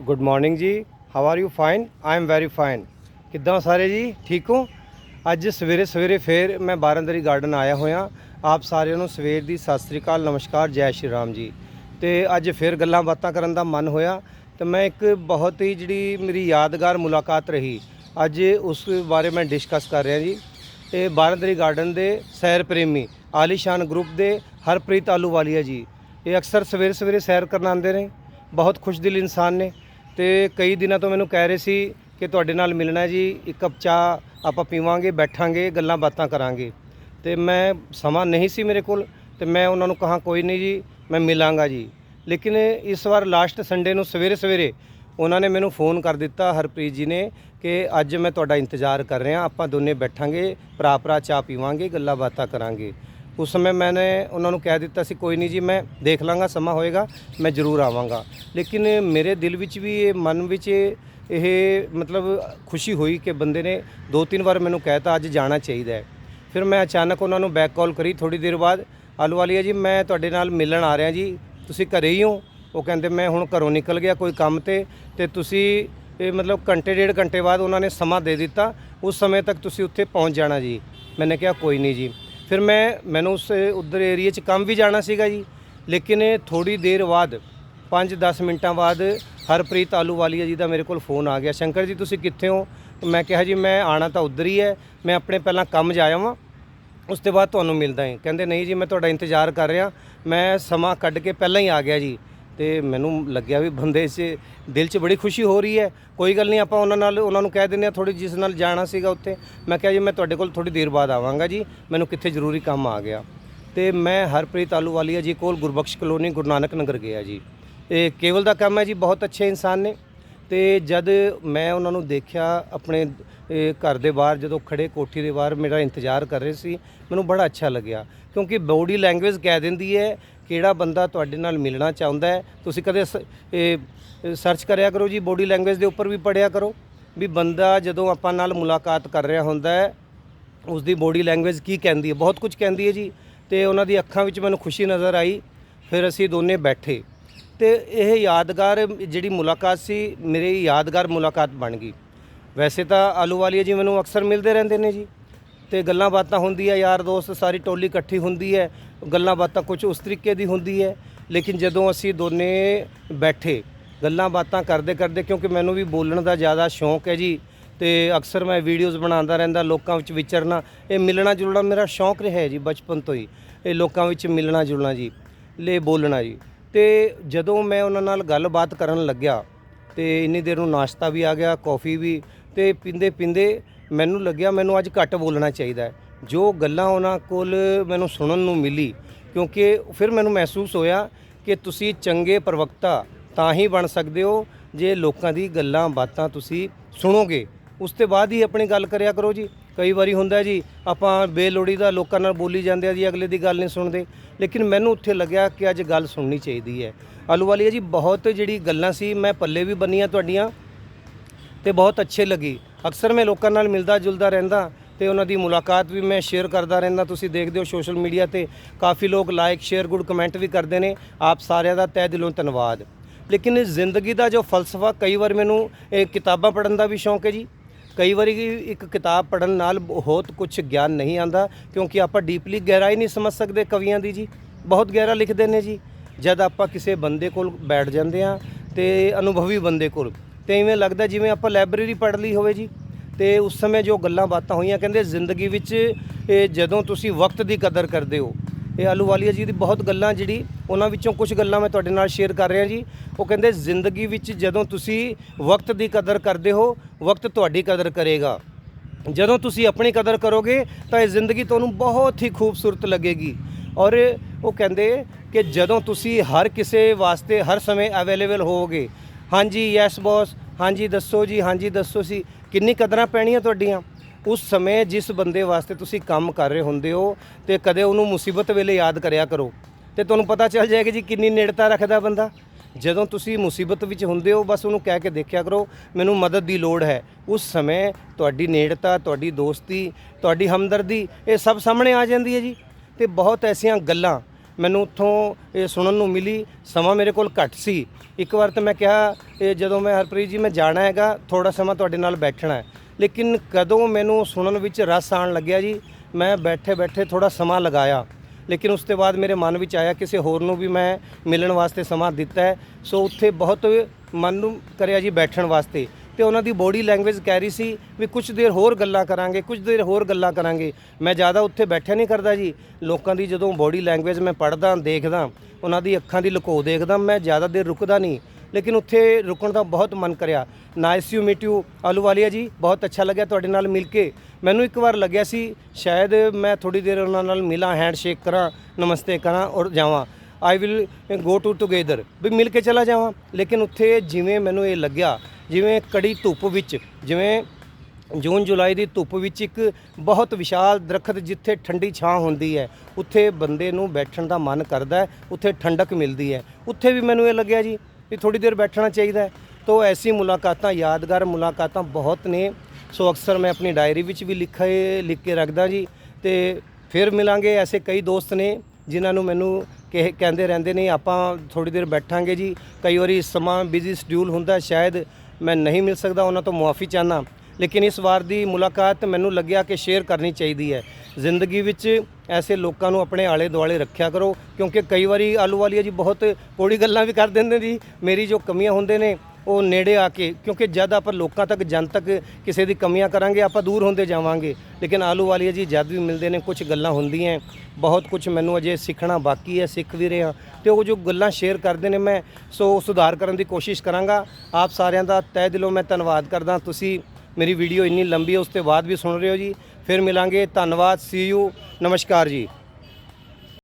Good morning ਜੀ। How are you fine I am very fine ਕਿੱਦਾਂ ਸਾਰੇ ਜੀ? ਠੀਕ ਹੋ? ਅੱਜ ਸਵੇਰੇ ਸਵੇਰੇ ਫੇਰ ਮੈਂ ਬਾਰਾਂਦਰੀ ਗਾਰਡਨ ਆਇਆ ਹੋਇਆ। ਆਪ ਸਾਰਿਆਂ ਨੂੰ ਸਵੇਰ ਦੀ ਸਤਿ ਸ੍ਰੀ ਅਕਾਲ, ਨਮਸਕਾਰ, ਜੈ ਸ਼੍ਰੀ ਰਾਮ ਜੀ। ਤੇ ਅੱਜ ਫੇਰ ਗੱਲਾਂ ਬਾਤਾਂ ਕਰਨ ਦਾ ਮਨ ਹੋਇਆ। ਤੇ ਮੈਂ ਇੱਕ ਬਹੁਤ ਹੀ ਜਿਹੜੀ ਮੇਰੀ ਯਾਦਗਾਰ ਮੁਲਾਕਾਤ ਰਹੀ। ਅੱਜ ਉਸ ਬਾਰੇ ਮੈਂ ਡਿਸਕਸ ਕਰ ਰਿਹਾ ਜੀ। ਇਹ ਬਾਰਾਂਦਰੀ ਗਾਰਡਨ ਦੇ ਸੈਰ ਪ੍ਰੇਮੀ ਆਲੀਸ਼ਾਨ ਗਰੁੱਪ ਦੇ ਹਰਪ੍ਰੀਤ ਆਲੂਵਾਲੀਆ ਜੀ। ਇਹ ਅਕਸਰ ਸਵੇਰੇ ਸਵੇਰੇ ਸੈਰ ਕਰਨ ਆਉਂਦੇ ਨੇ। ਬਹੁਤ ਖੁਸ਼ਦਿਲ ਇਨਸਾਨ ਨੇ। ਤੇ ਕਈ ਦਿਨਾਂ ਤੋਂ ਮੈਨੂੰ ਕਹਿ ਰਹੇ ਸੀ ਕਿ ਤੁਹਾਡੇ ਨਾਲ ਮਿਲਣਾ ਜੀ, ਇੱਕ ਕੱਪ ਚਾਹ ਆਪਾਂ ਪੀਵਾਂਗੇ, ਬੈਠਾਂਗੇ, ਗੱਲਾਂ ਬਾਤਾਂ ਕਰਾਂਗੇ। ਤੇ ਮੈਂ ਸਮਾਂ ਨਹੀਂ ਸੀ ਮੇਰੇ ਕੋਲ, ਤੇ ਮੈਂ ਉਹਨਾਂ ਨੂੰ ਕਹਾ, ਕੋਈ ਨਹੀਂ ਜੀ, ਮੈਂ ਮਿਲਾਂਗਾ ਜੀ। ਲੇਕਿਨ ਇਸ ਵਾਰ ਲਾਸਟ ਸੰਡੇ ਨੂੰ ਸਵੇਰੇ ਸਵੇਰੇ ਉਹਨਾਂ ਨੇ ਮੈਨੂੰ ਫੋਨ ਕਰ ਦਿੱਤਾ, ਹਰਪ੍ਰੀਤ ਜੀ ਨੇ, ਕਿ ਅੱਜ ਮੈਂ ਤੁਹਾਡਾ ਇੰਤਜ਼ਾਰ ਕਰ ਰਿਹਾ, ਆਪਾਂ ਦੋਨੇ ਬੈਠਾਂਗੇ ਭਰਾ ਭਰਾ ਚਾਹ ਪੀਵਾਂਗੇ, ਗੱਲਾਂ ਬਾਤਾਂ ਕਰਾਂਗੇ। ਉਸ ਸਮੇਂ ਮੈंने ਉਹਨਾਂ ਨੂੰ ਕਹਿ ਦਿੱਤਾ ਸੀ, ਕੋਈ ਨਹੀਂ ਜੀ, ਮੈਂ ਦੇਖ ਲਾਂਗਾ, ਸਮਾਂ ਹੋਏਗਾ, ਮੈਂ ਜ਼ਰੂਰ ਆਵਾਂਗਾ। ਲੇਕਿਨ ਮੇਰੇ ਦਿਲ ਵਿੱਚ ਵੀ ਇਹ, ਮਨ ਵਿੱਚ ਇਹ ਮਤਲਬ ਖੁਸ਼ੀ ਹੋਈ ਕਿ ਬੰਦੇ ਨੇ ਦੋ ਤਿੰਨ ਵਾਰ ਮੈਨੂੰ ਕਹਿਤਾ ਅੱਜ ਜਾਣਾ ਚਾਹੀਦਾ ਹੈ। ਫਿਰ ਮੈਂ ਅਚਾਨਕ ਉਹਨਾਂ ਨੂੰ ਬੈਕ ਕਾਲ ਕਰੀ ਥੋੜੀ ਦੇਰ ਬਾਅਦ ਆਲੂਵਾਲੀਆ ਜੀ, ਮੈਂ ਤੁਹਾਡੇ ਨਾਲ ਮਿਲਣ ਆ ਰਿਹਾ ਜੀ, ਤੁਸੀਂ ਘਰੇ ਹੀ ਹੋ। ਉਹ ਕਹਿੰਦੇ, ਮੈਂ ਹੁਣ ਘਰੋਂ ਨਿਕਲ ਗਿਆ ਕੋਈ ਕੰਮ ਤੇ ਤੇ ਤੁਸੀਂ ਇਹ ਮਤਲਬ ਘੰਟੇ, ਡੇਢ ਘੰਟੇ ਬਾਅਦ ਉਹਨਾਂ ਨੇ ਸਮਾਂ ਦੇ ਦਿੱਤਾ, ਉਸ ਸਮੇਂ ਤੱਕ ਤੁਸੀਂ ਉੱਥੇ ਪਹੁੰਚ ਜਾਣਾ ਜੀ। ਮੈਨੇ ਕਿਹਾ, ਕੋਈ ਨਹੀਂ ਜੀ। ਫਿਰ ਮੈਂ, ਮੈਨੂੰ ਉਸ ਉਧਰ ਏਰੀਏ 'ਚ ਕੰਮ ਵੀ ਜਾਣਾ ਸੀਗਾ ਜੀ। ਲੇਕਿਨ ਥੋੜੀ ਦੇਰ ਬਾਅਦ 5-10 ਮਿੰਟਾਂ ਬਾਅਦ ਹਰਪ੍ਰੀਤ ਆਲੂਵਾਲੀਆ ਜੀ ਦਾ ਮੇਰੇ ਕੋਲ ਫੋਨ ਆ ਗਿਆ। ਸ਼ੰਕਰ ਜੀ, ਤੁਸੀਂ ਕਿੱਥੇ ਹੋ? ਮੈਂ ਕਿਹਾ ਜੀ, ਮੈਂ ਆਣਾ ਤਾਂ ਉਧਰ ਹੀ ਹੈ। ਮੈਂ ਆਪਣੇ ਪਹਿਲਾਂ ਕੰਮ ਜਾਇਆ ਵਾਂ। ਉਸ ਤੋਂ ਬਾਅਦ ਤੁਹਾਨੂੰ ਮਿਲਦਾ ਹਾਂ ਕਹਿੰਦੇ, ਨਹੀਂ ਜੀ, ਮੈਂ ਤੁਹਾਡਾ ਇੰਤਜ਼ਾਰ ਕਰ ਰਿਹਾ। ਮੈਂ ਸਮਾਂ ਕੱਢ ਕੇ ਪਹਿਲਾਂ ਹੀ ਆ ਗਿਆ ਜੀ। ਤੇ ਮੈਨੂੰ ਲੱਗਿਆ ਵੀ ਬੰਦੇ 'ਚ ਦਿਲ 'ਚ ਬੜੀ ਖੁਸ਼ੀ ਹੋ ਰਹੀ ਹੈ। ਕੋਈ ਗੱਲ ਨਹੀਂ, ਆਪਾਂ ਉਹਨਾਂ ਨਾਲ, ਉਹਨਾਂ ਨੂੰ ਕਹਿ ਦਿੰਦੇ ਆ ਥੋੜੀ ਜਿਸ ਨਾਲ ਜਾਣਾ ਸੀਗਾ ਉੱਥੇ। ਮੈਂ ਕਿਹਾ ਜੀ, ਮੈਂ ਤੁਹਾਡੇ ਕੋਲ ਥੋੜੀ ਦੇਰ ਬਾਅਦ ਆਵਾਂਗਾ ਜੀ। ਮੈਨੂੰ ਕਿੱਥੇ ਜ਼ਰੂਰੀ ਕੰਮ ਆ ਗਿਆ। ਤੇ ਮੈਂ ਹਰਪ੍ਰੀਤ ਆਲੂਵਾਲੀਆ ਜੀ ਕੋਲ ਗੁਰਬਖਸ਼ ਕਲੋਨੀ ਗੁਰੂ ਨਾਨਕ ਨਗਰ ਗਿਆ ਜੀ। ਇਹ ਕੇਵਲ ਦਾ ਕੰਮ ਹੈ ਜੀ, ਬਹੁਤ ਅੱਛੇ ਇਨਸਾਨ ਨੇ। ਤੇ ਜਦ ਮੈਂ ਉਹਨਾਂ ਨੂੰ ਦੇਖਿਆ ਆਪਣੇ ਇਹ ਘਰ ਦੇ ਬਾਹਰ, ਜਦੋਂ ਖੜੇ ਕੋਠੀ ਦੇ ਬਾਹਰ ਮੇਰਾ ਇੰਤਜ਼ਾਰ ਕਰ ਰਹੇ ਸੀ, ਮੈਨੂੰ ਬੜਾ ਅੱਛਾ ਲੱਗਿਆ। ਕਿਉਂਕਿ ਬੋਡੀ ਲੈਂਗੁਏਜ ਕਹਿ ਦਿੰਦੀ ਹੈ, ਕਿਹੜਾ ਬੰਦਾ ਤੁਹਾਡੇ ਨਾਲ ਮਿਲਣਾ ਚਾਹੁੰਦਾ ਹੈ, ਤੁਸੀਂ ਕਦੇ ਸ- ਇਹ ਸਰਚ ਕਰਿਆ ਕਰੋ ਜੀ, ਬੋਡੀ ਲੈਂਗੁਏਜ ਦੇ ਉੱਪਰ ਵੀ ਪੜਿਆ ਕਰੋ, ਵੀ ਬੰਦਾ ਜਦੋਂ ਆਪਾਂ ਨਾਲ ਮੁਲਾਕਾਤ ਕਰ ਰਿਹਾ ਹੁੰਦਾ ਹੈ ਉਸ ਦੀ ਬੋਡੀ ਲੈਂਗੁਏਜ ਕੀ ਕਹਿੰਦੀ ਹੈ, ਬਹੁਤ ਕੁਝ ਕਹਿੰਦੀ ਹੈ ਜੀ, ਤੇ ਉਹਨਾਂ ਦੀ ਅੱਖਾਂ ਵਿੱਚ ਮੈਨੂੰ ਖੁਸ਼ੀ ਨਜ਼ਰ ਆਈ, ਫਿਰ ਅਸੀਂ ਦੋਨੇ ਬੈਠੇ। ਤੇ ਇਹ ਯਾਦਗਾਰ ਜਿਹੜੀ ਮੁਲਾਕਾਤ ਸੀ, ਮੇਰੀ ਯਾਦਗਾਰ ਮੁਲਾਕਾਤ ਬਣ ਗਈ। ਵੈਸੇ ਤਾਂ ਆਲੂਵਾਲੀਆ ਜੀ ਮੈਨੂੰ ਅਕਸਰ ਮਿਲਦੇ ਰਹਿੰਦੇ ਨੇ ਜੀ। ਤੇ ਗੱਲਾਂ ਬਾਤਾਂ ਹੁੰਦੀ ਹੈ, ਯਾਰ ਦੋਸਤ ਸਾਰੀ ਟੋਲੀ ਇਕੱਠੀ ਹੁੰਦੀ ਹੈ, ਗੱਲਾਂ ਬਾਤਾਂ ਕੁਝ ਉਸ ਤਰੀਕੇ ਦੀ ਹੁੰਦੀ ਹੈ। ਲੇਕਿਨ ਜਦੋਂ ਅਸੀਂ ਦੋਨੇ ਬੈਠੇ, ਗੱਲਾਂ ਬਾਤਾਂ ਕਰਦੇ ਕਰਦੇ, ਕਿਉਂਕਿ ਮੈਨੂੰ ਵੀ ਬੋਲਣ ਦਾ ਜ਼ਿਆਦਾ ਸ਼ੌਂਕ ਹੈ ਜੀ, ਤੇ ਅਕਸਰ ਮੈਂ ਵੀਡੀਓਜ਼ ਬਣਾਉਂਦਾ ਰਹਿੰਦਾ, ਲੋਕਾਂ ਵਿੱਚ ਵਿਚਰਨਾ, ਇਹ ਮਿਲਣਾ ਜੁਲਣਾ ਮੇਰਾ ਸ਼ੌਂਕ ਰਿਹਾ ਜੀ, ਬਚਪਨ ਤੋਂ ਹੀ। ਇਹ ਲੋਕਾਂ ਵਿੱਚ ਮਿਲਣਾ ਜੁਲਣਾ ਜੀ, ਲੈ ਬੋਲਣਾ ਜੀ। ਤੇ ਜਦੋਂ ਮੈਂ ਉਹਨਾਂ ਨਾਲ ਗੱਲਬਾਤ ਕਰਨ ਲੱਗਿਆ ਤੇ ਇੰਨੀ ਦੇਰ ਨੂੰ ਨਾਸ਼ਤਾ ਵੀ ਆ ਗਿਆ, ਕੌਫੀ ਵੀ ਤੇ ਪਿੰਦੇ ਪਿੰਦੇ ਮੈਨੂੰ ਲੱਗਿਆ ਮੈਨੂੰ ਅੱਜ ਘੱਟ ਬੋਲਣਾ ਚਾਹੀਦਾ ਹੈ। ਜੋ ਗੱਲਾਂ ਉਹਨਾਂ ਕੋਲ ਮੈਨੂੰ ਸੁਣਨ ਨੂੰ ਮਿਲੀ, ਕਿਉਂਕਿ ਫਿਰ ਮੈਨੂੰ ਮਹਿਸੂਸ ਹੋਇਆ ਕਿ ਤੁਸੀਂ ਚੰਗੇ ਪ੍ਰਵਕਤਾ ਤਾਂ ਹੀ ਬਣ ਸਕਦੇ ਹੋ ਜੇ ਲੋਕਾਂ ਦੀ ਗੱਲਾਂ ਬਾਤਾਂ ਤੁਸੀਂ ਸੁਣੋਗੇ। ਉਸ ਤੋਂ ਬਾਅਦ ਹੀ ਆਪਣੀ ਗੱਲ ਕਰਿਆ ਕਰੋ ਜੀ। ਕਈ ਵਾਰੀ ਹੁੰਦਾ ਜੀ, ਆਪਾਂ ਬੇਲੋੜੀ ਦਾ ਲੋਕਾਂ ਨਾਲ ਬੋਲੀ ਜਾਂਦੇ ਆ ਜੀ, ਅਗਲੇ ਦੀ ਗੱਲ ਨਹੀਂ ਸੁਣਦੇ। ਲੇਕਿਨ ਮੈਨੂੰ ਉੱਥੇ ਲੱਗਿਆ ਕਿ ਅੱਜ ਗੱਲ ਸੁਣਨੀ ਚਾਹੀਦੀ ਹੈ। ਆਲੂਵਾਲੀਆ ਜੀ, ਬਹੁਤ ਜਿਹੜੀ ਗੱਲਾਂ ਸੀ, ਮੈਂ ਪੱਲੇ ਵੀ ਬੰਨੀਆਂ ਤੁਹਾਡੀਆਂ ਤੇ ਬਹੁਤ ਅੱਛੇ ਲੱਗੀ। ਅਕਸਰ ਮੈਂ ਲੋਕਾਂ ਨਾਲ ਮਿਲਦਾ ਜੁਲਦਾ ਰਹਿੰਦਾ ਤੇ ਉਹਨਾਂ ਦੀ ਮੁਲਾਕਾਤ ਵੀ ਮੈਂ ਸ਼ੇਅਰ ਕਰਦਾ ਰਹਿੰਦਾ। ਤੁਸੀਂ ਦੇਖਦੇ ਹੋ ਸੋਸ਼ਲ ਮੀਡੀਆ ਤੇ ਕਾਫੀ ਲੋਕ ਲਾਈਕ ਸ਼ੇਅਰ ਗੁੱਡ ਕਮੈਂਟ ਵੀ ਕਰਦੇ ਨੇ। ਆਪ ਸਾਰਿਆਂ ਦਾ ਤਹਿ ਦਿਲੋਂ ਧੰਨਵਾਦ। ਲੇਕਿਨ ਜ਼ਿੰਦਗੀ ਦਾ ਜੋ ਫਲਸਫਾ, ਕਈ ਵਾਰ ਮੈਨੂੰ ਇਹ ਕਿਤਾਬਾਂ ਪੜ੍ਹਨ ਦਾ ਵੀ ਸ਼ੌਂਕ ਹੈ ਜੀ। ਕਈ ਵਾਰੀ ਇੱਕ ਕਿਤਾਬ ਪੜ੍ਹਨ ਨਾਲ ਬਹੁਤ ਕੁਝ ਗਿਆਨ ਨਹੀਂ ਆਂਦਾ ਕਿਉਂਕਿ ਆਪਾਂ ਡੀਪਲੀ ਗਹਿਰਾਈ ਨਹੀਂ ਸਮਝ ਸਕਦੇ ਕਵੀਆਂ ਦੀ ਜੀ। ਬਹੁਤ ਗਹਿਰਾ ਲਿਖਦੇ ਨੇ ਜੀ। ਜਦ ਆਪਾਂ ਕਿਸੇ ਬੰਦੇ ਕੋਲ ਬੈਠ ਜਾਂਦੇ ਆ ਤੇ ਅਨੁਭਵੀ ਬੰਦੇ ਕੋਲ, ਤੇ ਇਵੇਂ ਲੱਗਦਾ ਜਿਵੇਂ ਆਪਾਂ ਲਾਇਬ੍ਰੇਰੀ ਪੜ੍ਹ ਲਈ ਹੋਵੇ ਜੀ। ਤੇ ਉਸ ਸਮੇਂ ਜੋ ਗੱਲਾਂ ਬਾਤਾਂ ਹੋਈਆਂ, ਕਹਿੰਦੇ ਜ਼ਿੰਦਗੀ ਵਿੱਚ ਇਹ ਜਦੋਂ ਤੁਸੀਂ ਵਕਤ ਦੀ ਕਦਰ ਕਰਦੇ ਹੋ ਇਹ ਆਲੂਵਾਲੀਆ ਜੀ ਦੀ ਬਹੁਤ ਗੱਲਾਂ ਜਿਹੜੀ, ਉਹਨਾਂ ਵਿੱਚੋਂ ਕੁਝ ਗੱਲਾਂ ਮੈਂ ਤੁਹਾਡੇ ਨਾਲ ਸ਼ੇਅਰ ਕਰ ਰਿਹਾ ਜੀ। ਉਹ ਕਹਿੰਦੇ, ਜ਼ਿੰਦਗੀ ਵਿੱਚ ਜਦੋਂ ਤੁਸੀਂ ਵਕਤ ਦੀ ਕਦਰ ਕਰਦੇ ਹੋ, ਵਕਤ ਤੁਹਾਡੀ ਕਦਰ ਕਰੇਗਾ। ਜਦੋਂ ਤੁਸੀਂ ਆਪਣੀ ਕਦਰ ਕਰੋਗੇ, ਤਾਂ ਇਹ ਜ਼ਿੰਦਗੀ ਤੁਹਾਨੂੰ ਬਹੁਤ ਹੀ ਖੂਬਸੂਰਤ ਲੱਗੇਗੀ। ਔਰ ਉਹ ਕਹਿੰਦੇ ਕਿ ਜਦੋਂ ਤੁਸੀਂ ਹਰ ਕਿਸੇ ਵਾਸਤੇ, ਹਰ ਸਮੇਂ ਅਵੇਲੇਬਲ ਹੋਵੋਗੇ, ਹਾਂਜੀ ਯੈਸ ਬੌਸ ਹਾਂਜੀ, ਦੱਸੋ ਜੀ, ਹਾਂਜੀ, ਦੱਸੋ ਸੀ, ਕਿੰਨੀ ਕਦਰਾਂ ਪੈਣੀਆਂ ਤੁਹਾਡੀਆਂ? ਉਸ ਸਮੇਂ ਜਿਸ ਬੰਦੇ ਵਾਸਤੇ ਤੁਸੀਂ ਕੰਮ ਕਰ ਰਹੇ ਹੁੰਦੇ ਹੋ ਤੇ ਕਦੇ ਉਹਨੂੰ ਮੁਸੀਬਤ ਵੇਲੇ ਯਾਦ ਕਰਿਆ ਕਰੋ। ਤੇ ਤੁਹਾਨੂੰ ਪਤਾ ਚੱਲ ਜਾਏਗਾ ਜੀ ਕਿੰਨੀ ਨੇੜਤਾ ਰੱਖਦਾ ਬੰਦਾ। ਜਦੋਂ ਤੁਸੀਂ ਮੁਸੀਬਤ ਵਿੱਚ ਹੁੰਦੇ ਹੋ, ਬਸ ਉਹਨੂੰ ਕਹਿ ਕੇ ਦੇਖਿਆ ਕਰੋ, ਮੈਨੂੰ ਮਦਦ ਦੀ ਲੋੜ ਹੈ। ਉਸ ਸਮੇਂ ਤੁਹਾਡੀ ਨੇੜਤਾ, ਤੁਹਾਡੀ ਦੋਸਤੀ, ਤੁਹਾਡੀ ਹਮਦਰਦੀ, ਇਹ ਸਭ ਸਾਹਮਣੇ ਆ ਜਾਂਦੀ ਹੈ ਜੀ। ਤੇ ਬਹੁਤ ਐਸੀਆਂ ਗੱਲਾਂ ਮੈਨੂੰ ਉੱਥੋਂ ਇਹ ਸੁਣਨ ਨੂੰ ਮਿਲੀ। ਸਮਾਂ ਮੇਰੇ ਕੋਲ ਘੱਟ ਸੀ। ਇੱਕ ਵਾਰ ਤਾਂ ਮੈਂ ਕਿਹਾ, ਇਹ ਜਦੋਂ ਮੈਂ ਹਰਪ੍ਰੀਤ ਜੀ, ਮੈਂ ਜਾਣਾ ਹੈਗਾ ਥੋੜਾ ਸਮਾਂ ਤੁਹਾਡੇ ਨਾਲ ਬੈਠਣਾ ਹੈ। ਲੇਕਿਨ ਕਦੋਂ ਮੈਨੂੰ ਸੁਣਨ ਵਿੱਚ ਰਸ ਆਉਣ ਲੱਗਿਆ ਜੀ, ਮੈਂ ਬੈਠੇ ਬੈਠੇ ਥੋੜਾ ਸਮਾਂ ਲਗਾਇਆ। ਲੇਕਿਨ ਉਸ ਤੋਂ ਬਾਅਦ ਮੇਰੇ ਮਨ ਵਿੱਚ ਆਇਆ ਕਿਸੇ ਹੋਰ ਨੂੰ ਵੀ ਮੈਂ ਮਿਲਣ ਵਾਸਤੇ ਸਮਾਂ ਦਿੱਤਾ ਹੈ। ਸੋ ਉੱਥੇ ਬਹੁਤ ਮਨ ਨੂੰ ਕਰਿਆ ਜੀ ਬੈਠਣ ਵਾਸਤੇ। ਤੇ ਉਹਨਾਂ ਦੀ ਬੋਡੀ ਲੈਂਗੁਏਜ ਕਹਿ ਰਹੀ ਸੀ ਵੀ ਕੁਝ ਦੇਰ ਹੋਰ ਗੱਲਾਂ ਕਰਾਂਗੇ ਕੁਝ ਦੇਰ ਹੋਰ ਗੱਲਾਂ ਕਰਾਂਗੇ। ਮੈਂ ਜ਼ਿਆਦਾ ਉੱਥੇ ਬੈਠਿਆ ਨਹੀਂ ਕਰਦਾ ਜੀ। ਲੋਕਾਂ ਦੀ ਜਦੋਂ ਬੋਡੀ ਲੈਂਗੁਏਜ ਮੈਂ ਪੜ੍ਹਦਾ, ਦੇਖਦਾ, ਉਹਨਾਂ ਦੀ ਅੱਖਾਂ ਦੀ ਲੁਕੋ ਦੇਖਦਾ, ਮੈਂ ਜ਼ਿਆਦਾ ਦੇਰ ਰੁਕਦਾ ਨਹੀਂ। ਲੇਕਿਨ ਉੱਥੇ ਰੁਕਣ ਦਾ ਬਹੁਤ ਮਨ ਕਰਿਆ। Nice you meet you Ahluwalia ji, ਬਹੁਤ ਅੱਛਾ ਲੱਗਿਆ ਤੁਹਾਡੇ ਨਾਲ ਮਿਲ ਕੇ। ਮੈਨੂੰ ਇੱਕ ਵਾਰ ਲੱਗਿਆ ਸੀ, ਸ਼ਾਇਦ ਮੈਂ ਥੋੜੀ ਦੇਰ ਉਹਨਾਂ ਨਾਲ ਮਿਲਾਂ ਹੈਂਡਸ਼ੇਕ ਕਰਾਂ, ਨਮਸਤੇ ਕਰਾਂ ਔਰ ਜਾਵਾਂ। I will go to together ਵੀ ਮਿਲ ਕੇ ਚਲਾ ਜਾਵਾਂ। ਲੇਕਿਨ ਉੱਥੇ ਜਿਵੇਂ ਮੈਨੂੰ ਇਹ ਲੱਗਿਆ, ਜਿਵੇਂ ਕੜੀ ਧੁੱਪ ਵਿੱਚ, ਜਿਵੇਂ ਜੂਨ, ਜੁਲਾਈ ਦੀ ਧੁੱਪ ਵਿੱਚ ਇੱਕ ਬਹੁਤ ਵਿਸ਼ਾਲ ਦਰਖਤ ਜਿੱਥੇ ਠੰਡੀ ਛਾਂ ਹੁੰਦੀ ਹੈ, ਉੱਥੇ ਬੰਦੇ ਨੂੰ ਬੈਠਣ ਦਾ ਮਨ ਕਰਦਾ ਹੈ, ਉੱਥੇ ਠੰਡਕ ਮਿਲਦੀ ਹੈ। ਉੱਥੇ ਵੀ ਮੈਨੂੰ ਇਹ ਲੱਗਿਆ ਜੀ ਵੀ ਥੋੜੀ ਦੇਰ ਬੈਠਣਾ ਚਾਹੀਦਾ ਹੈ। ਤੋ ਐਸੀ ਮੁਲਾਕਾਤਾਂ, ਯਾਦਗਾਰ ਮੁਲਾਕਾਤਾਂ ਬਹੁਤ ਨੇ। ਸੋ ਅਕਸਰ ਮੈਂ ਆਪਣੀ ਡਾਇਰੀ ਵਿੱਚ ਵੀ ਲਿਖੇ, ਲਿਖ ਕੇ ਰੱਖਦਾ ਜੀ। ਤੇ ਫਿਰ ਮਿਲਾਂਗੇ ਐਸੇ ਕਈ ਦੋਸਤ ਨੇ, ਜਿਨ੍ਹਾਂ ਨੂੰ ਮੈਨੂੰ ਕਹੇ, ਕਹਿੰਦੇ ਰਹਿੰਦੇ ਨੇ, ਆਪਾਂ ਥੋੜੀ ਦੇਰ ਬੈਠਾਂਗੇ ਜੀ। ਕਈ ਵਾਰੀ ਸਮਾਂ ਬਿਜ਼ੀ ਸ਼ਡਿਊਲ ਹੁੰਦਾ, ਸ਼ਾਇਦ ਮੈਂ ਨਹੀਂ ਮਿਲ ਸਕਦਾ, ਉਹਨਾਂ ਤੋਂ ਮੁਆਫੀ ਚਾਹਨਾ ਲੇਕਿਨ ਇਸ ਵਾਰ ਦੀ ਮੁਲਾਕਾਤ ਮੈਨੂੰ ਲੱਗਿਆ ਕਿ ਸ਼ੇਅਰ ਕਰਨੀ ਚਾਹੀਦੀ ਹੈ। ਜ਼ਿੰਦਗੀ ਵਿੱਚ ਐਸੇ ਲੋਕਾਂ ਨੂੰ ਆਪਣੇ ਆਲੇ ਦੁਆਲੇ ਰੱਖਿਆ ਕਰੋ, ਕਿਉਂਕਿ ਕਈ ਵਾਰੀ ਆਲੂ ਵਾਲੀਆ ਜੀ ਬਹੁਤ ਕੋੜੀ ਗੱਲਾਂ ਵੀ ਕਰ ਦਿੰਦੇ ਜੀ। ਮੇਰੀ ਜੋ ਕਮੀਆਂ ਹੁੰਦੇ ਨੇ, ਉਹ ਨੇੜੇ ਆ ਕੇ, ਕਿਉਂਕਿ ਜਦ ਆਪਾਂ ਲੋਕਾਂ ਤੱਕ, ਜਨ ਤੱਕ ਕਿਸੇ ਦੀ ਕਮੀਆਂ ਕਰਾਂਗੇ, ਆਪਾਂ ਦੂਰ ਹੁੰਦੇ ਜਾਵਾਂਗੇ। ਲੇਕਿਨ ਆਲੂ ਵਾਲੀਆ ਜੀ ਜਦ ਵੀ ਮਿਲਦੇ ਨੇ ਕੁਝ ਗੱਲਾਂ ਹੁੰਦੀਆਂ ਬਹੁਤ ਕੁਝ ਮੈਨੂੰ ਅਜੇ ਸਿੱਖਣਾ ਬਾਕੀ ਹੈ ਸਿੱਖ ਵੀ ਰਿਹਾ ਤੇ ਉਹ ਜੋ ਗੱਲਾਂ ਸ਼ੇਅਰ ਕਰਦੇ ਨੇ ਮੈਂ, ਸੋ ਸੁਧਾਰ ਕਰਨ ਦੀ ਕੋਸ਼ਿਸ਼ ਕਰਾਂਗਾ। ਆਪ ਸਾਰਿਆਂ ਦਾ ਤਹਿ ਦਿਲੋਂ ਮੈਂ ਧੰਨਵਾਦ ਕਰਦਾ। ਤੁਸੀਂ ਮੇਰੀ ਵੀਡੀਓ ਇੰਨੀ ਲੰਬੀ ਹੈ ਉਸ ਤੋਂ ਬਾਅਦ ਵੀ ਸੁਣ ਰਹੇ ਹੋ ਜੀ। ਫਿਰ ਮਿਲਾਂਗੇ। ਧੰਨਵਾਦ। ਸੀ ਯੂ ਨਮਸਕਾਰ ਜੀ।